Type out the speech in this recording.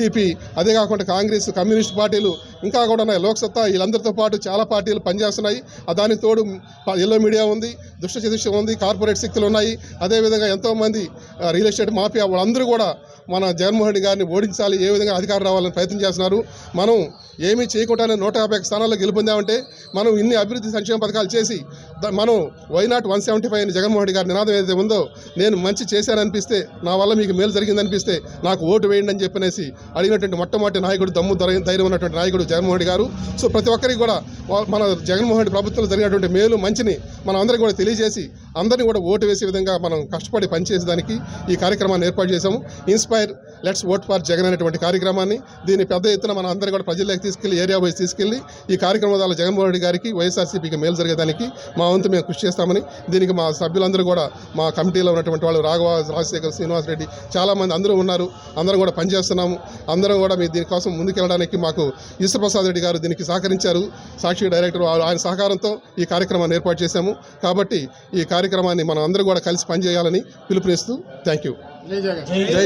TP అదే కాకుండా Congress communist పార్టీలు ఇంకా కూడా ఉన్నాయి. లోక్సత్తా వీళ్ళందరితో పాటు చాలా పార్టీలు పనిచేస్తున్నాయి. దానికి తోడు ఎల్లో మీడియా ఉంది దుష్ట చతుష్టం ఉంది కార్పొరేట్ శక్తులు ఉన్నాయి. అదేవిధంగా ఎంతోమంది రియల్ ఎస్టేట్ మాఫియా వాళ్ళందరూ కూడా మన జగన్మోహన్ రెడ్డి గారిని ఓడించాలి ఏ విధంగా అధికారం రావాలని ప్రయత్నం చేస్తున్నారు. మనం ఏమీ చేయకుండానే నూట యాభై స్థానాల్లో గెలుపొందామంటే మనం ఇన్ని అభివృద్ధి సంక్షేమ పథకాలు చేసి మనం why not one seventy five అని జగన్మోహన్ రెడ్డి గారి నినాదం ఏదైతే ఉందో నేను మంచి చేశాననిపిస్తే నా వల్ల మీకు మేలు జరిగిందనిపిస్తే నాకు ఓటు వేయండి అని చెప్పనేసి అడిగినటువంటి మొట్టమొదటి నాయకుడు దమ్ము ధైర్యం ధైర్యం ఉన్నటువంటి నాయకుడు జగన్మోహన్ రెడ్డి గారు. సో ప్రతి ఒక్కరికి కూడా మన జగన్మోహన్ రెడ్డి ప్రభుత్వంలో జరిగినటువంటి మేలు మంచిని మనం అందరికీ కూడా తెలియజేసి అందరినీ కూడా ఓటు వేసే విధంగా మనం కష్టపడి పనిచేసేదానికి ఈ కార్యక్రమాన్ని ఏర్పాటు చేశాము. Inspire let's vote for Jagan అనేటువంటి కార్యక్రమాన్ని దీన్ని పెద్ద ఎత్తున మన అందరూ కూడా ప్రజల్లోకి తీసుకెళ్ళి ఏరియా వైజ్ తీసుకెళ్ళి ఈ కార్యక్రమం ద్వారా జగన్మోహన్ రెడ్డి గారికి వైఎస్ఆర్సీపీకి మేలు జరిగేదానికి మా వంతు మేము కృషి చేస్తామని దీనికి మా సభ్యులందరూ కూడా మా కమిటీలో ఉన్నటువంటి వాళ్ళు రాఘవ రాజశేఖర్ శ్రీనివాస్ రెడ్డి చాలామంది అందరూ ఉన్నారు. అందరం కూడా పనిచేస్తున్నాము. అందరం కూడా మీ దీనికోసం ముందుకెళ్ళడానికి మాకు ఈశ్వరప్రసాద్ రెడ్డి గారు దీనికి సహకరించారు. సాక్షి డైరెక్టర్ ఆయన సహకారంతో ఈ కార్యక్రమాన్ని ఏర్పాటు చేశాము. కాబట్టి ఈ కార్యక్రమాన్ని మనం అందరూ కూడా కలిసి పనిచేయాలని పిలుపునిస్తూ థ్యాంక్ యూ జై జై